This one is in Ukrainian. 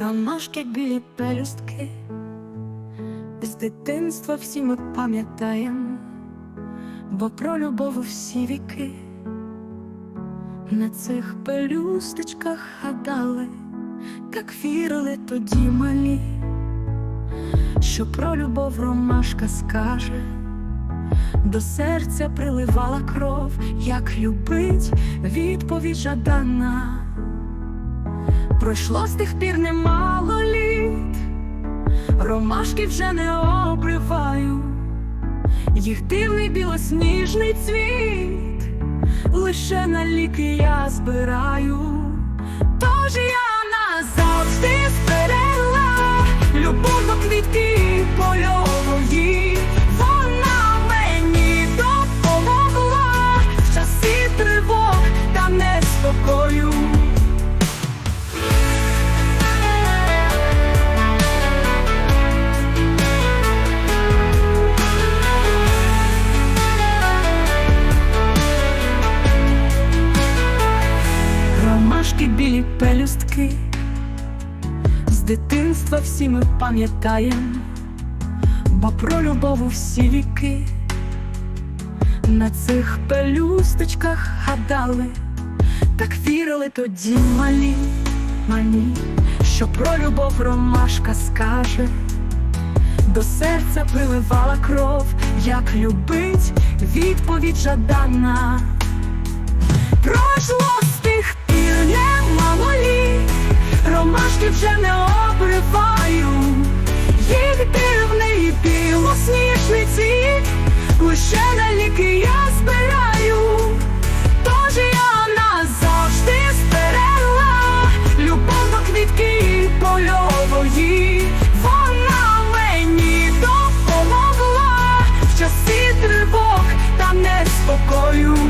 Ромашки білі пелюстки, з дитинства всі ми пам'ятаємо, бо про любов у всі віки на цих пелюсточках гадали, так вірили тоді малі, що про любов ромашка скаже, до серця приливала кров, як любить відповідь жадана. Пройшло з тих пір немало літ, ромашки вже не обриваю, їх дивний білосніжний цвіт, лише на ліки я збираю, тож я пелюстки, з дитинства всі ми пам'ятаємо, бо про любов у всі віки. На цих пелюсточках гадали, так вірили тоді малі, малі, що про любов ромашка скаже, до серця приливала кров, як любить відповідь жадана. Пройшло Розкішний цвіт, лише на ліки я збираю, тож я назавжди стерела, любов до квітки польової, вона мені допомогла в часі тривог та неспокою.